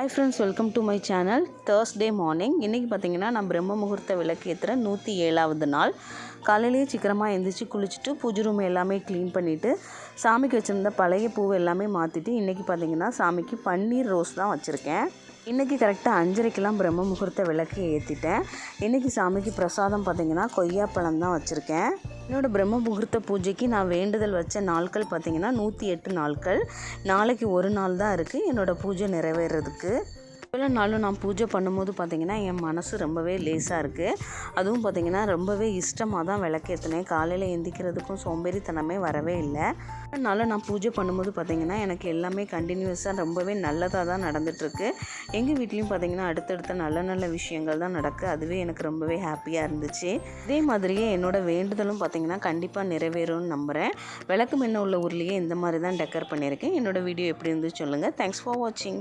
Hi friends welcome to my channel Thursday morning இன்றைக்கி பார்த்தீங்கன்னா நான் பிரம்ம முகூர்த்த விளக்கு ஏற்றுற நூற்றி ஏழாவது நாள். காலையிலேயே சீக்கிரமாக எழுந்திரிச்சு குளிச்சுட்டு பூஜை ரூம் எல்லாமே க்ளீன் பண்ணிவிட்டு சாமிக்கு வச்சுருந்த பழைய பூவை எல்லாமே மாற்றிட்டு இன்றைக்கி பார்த்தீங்கன்னா சாமிக்கு பன்னீர் ரோஸ் தான் வச்சுருக்கேன். இன்றைக்கி கரெக்டாக அஞ்சரைக்கெல்லாம் பிரம்ம முகூர்த்த விளக்கு ஏற்றிட்டேன் இன்றைக்கி சாமிக்கு பிரசாதம் பார்த்தீங்கன்னா கொய்யாப்பழம் தான் வச்சுருக்கேன். என்னோடய பிரம்ம முகூர்த்த பூஜைக்கு நான் வேண்டுதல் வச்ச நாட்கள் பார்த்திங்கன்னா நூற்றி எட்டு நாட்கள் நாளைக்கு ஒரு நாள் தான் இருக்குது என்னோடய பூஜை நிறைவேறதுக்கு. எவ்வளோ நாளும் நான் பூஜை பண்ணும்போது பார்த்திங்கன்னா என் மனசு ரொம்பவே லேசாக இருக்குது அதுவும் பார்த்தீங்கன்னா ரொம்பவே இஷ்டமாக தான் விளக்கேற்றினேன் காலையில் எந்திக்கிறதுக்கும் சோம்பேறித்தனமே வரவே இல்லை. அதனால நான் பூஜை பண்ணும்போது பார்த்திங்கன்னா எனக்கு எல்லாமே கண்டினியூஸாக ரொம்பவே நல்லதாக தான் நடந்துகிட்ருக்கு எங்கள் வீட்லேயும் பார்த்தீங்கன்னா அடுத்தடுத்த நல்ல நல்ல விஷயங்கள் தான் நடக்கு. அதுவே எனக்கு ரொம்பவே ஹாப்பியாக இருந்துச்சு. இதே மாதிரியே என்னோடய வேண்டுதலும் பார்த்திங்கன்னா கண்டிப்பாக நிறைவேறும்னு நம்புகிறேன் விளக்கு முன்ன உள்ள ஊர்லேயே இந்த மாதிரி தான் டெக்கர் பண்ணியிருக்கேன். என்னோடய வீடியோ எப்படி இருந்துச்சு சொல்லுங்கள் தேங்க்ஸ் ஃபார் வாட்சிங்